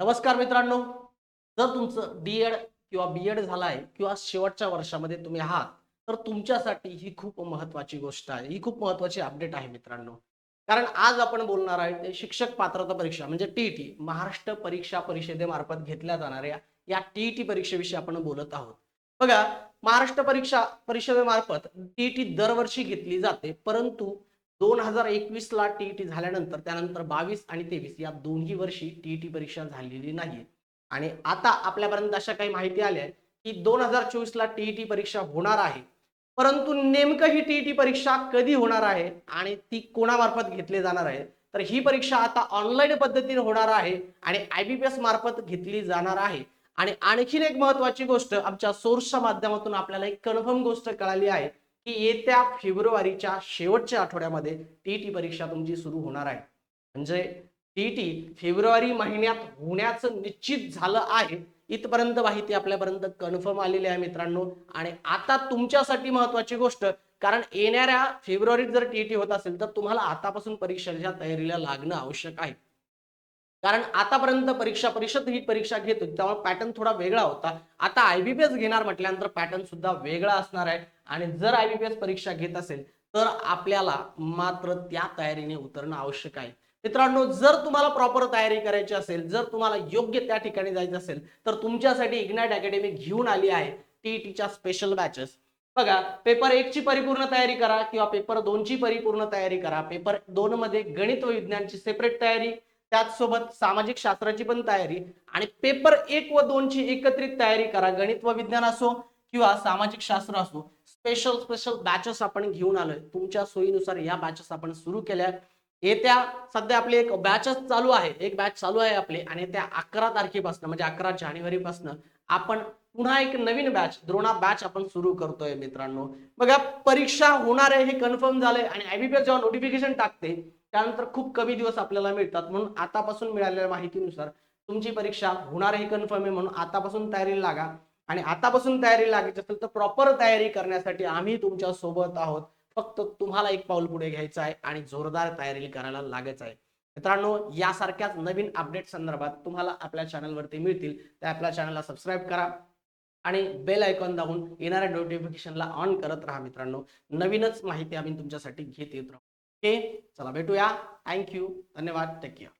नमस्कार मित्रांनो. जर तुमचं डी एड किंवा बी एड झालं आहे किंवा शेवटच्या वर्षामध्ये तुम्ही आहात तर तुमच्यासाठी ही खूप महत्वाची गोष्ट आहे. ही खूप महत्वाची अपडेट आहे मित्रांनो. कारण आज आपण बोलणार आहे ते शिक्षक पात्रता परीक्षा म्हणजे टीईटी महाराष्ट्र परीक्षा परिषदेमार्फत घेतल्या जाणाऱ्या या टीईटी परीक्षेविषयी आपण बोलत आहोत. बघा महाराष्ट्र परीक्षा परिषदेमार्फत टीईटी दरवर्षी घेतली जाते परंतु दोन हजार एकवीस ला टीईटी झाल्यानंतर त्यानंतर बावीस आणि तेवीस या दोन्ही वर्षी टीईटी परीक्षा झालेली नाही आणि आता आपल्यापर्यंत अशा काही माहिती आल्या की दोन हजार चोवीस ला टीईटी परीक्षा होणार आहे. परंतु नेमकं ही टीईटी परीक्षा कधी होणार आहे आणि ती कोणामार्फत घेतली जाणार आहे? तर ही परीक्षा आता ऑनलाईन पद्धतीने होणार आहे आणि आयबीपीएस मार्फत घेतली जाणार आहे. आणि आणखीन एक महत्वाची गोष्ट आमच्या सोर्सच्या माध्यमातून आपल्याला एक कन्फर्म गोष्ट कळाली आहे. की येत्या फेब्रुवारीच्या शेवटच्या आठवड्यामध्ये टी टी परीक्षा तुमची सुरू होणार आहे. म्हणजे टी टी फेब्रुवारी महिन्यात होण्याचं निश्चित झालं आहे. इथपर्यंत माहिती आपल्यापर्यंत कन्फर्म आलेली आहे मित्रांनो. आणि आता तुमच्यासाठी महत्वाची गोष्ट कारण येणाऱ्या फेब्रुवारीत जर टी टी होत असेल तर तुम्हाला आतापासून परीक्षेच्या तयारीला लागणं आवश्यक आहे. कारण आतापर्यंत परीक्षा परिषद ही परीक्षा घेत होती त्यामुळे पॅटर्न थोडा वेगळा होता. आता आयबीपीएस घेणार म्हटल्यानंतर पॅटर्न सुद्धा वेगळा असणार आहे. आणि जर आयबीपीएस परीक्षा घेत असेल तर आपल्याला मात्र त्या तयारीने उतरणं आवश्यक आहे. मित्रांनो जर तुम्हाला प्रॉपर तयारी करायची असेल जर तुम्हाला योग्य त्या ठिकाणी जायचं असेल तर तुमच्यासाठी इग्नाइट अकॅडमी घेऊन आली आहे टीईटीच्या स्पेशल बॅचेस बघा पेपर एक ची परिपूर्ण तयारी करा किंवा पेपर दोनची परिपूर्ण तयारी करा. पेपर दोन मध्ये गणित व विज्ञानची सेपरेट तयारी त्याचसोबत सामाजिक शास्त्राची पण तयारी आणि पेपर एक व दोन ची एकत्रित तयारी करा. गणित व विज्ञान असो किंवा सामाजिक शास्त्र असो स्पेशल स्पेशल बॅचेस आपण घेऊन आलोय. तुमच्या सोयीनुसार या बॅचेस आपण सुरू केल्या येत्या सध्या आपली एक बॅचच चालू आहे. एक बॅच चालू आहे आपली आणि त्या अकरा तारखेपासून म्हणजे अकरा जानेवारीपासून आपण पुन्हा एक नवीन बॅच द्रोणा बॅच आपण सुरू करतोय मित्रांनो. बघा परीक्षा होणार आहे हे कन्फर्म झालंय आणि आयबीपीएस जेव्हा नोटिफिकेशन टाकते त्यानंतर खूप कमी दिवस आपल्याला मिळतात. म्हणून आतापासून मिळालेल्या माहितीनुसार तुमची परीक्षा होणार हे कन्फर्म आहे म्हणून आतापासून तयारीला लागा. आणि आतापासून तयारी लागायची असेल तर प्रॉपर तयारी करण्यासाठी आम्ही तुमच्यासोबत आहोत. फक्त तुम्हाला एक पाऊल पुढे घ्यायचं आहे आणि जोरदार तयारी करायला लागायचं आहे. मित्रांनो यासारख्याच नवीन अपडेट संदर्भात तुम्हाला आपल्या चॅनलवरती मिळतील. त्या आपल्या चॅनलला सबस्क्राईब करा आणि बेल आयकॉन दाबून येणाऱ्या नोटिफिकेशनला ऑन करत राहा मित्रांनो. नवीनच माहिती आम्ही तुमच्यासाठी घेत येत राहू. ओके चला भेटूया. थँक्यू धन्यवाद. Take care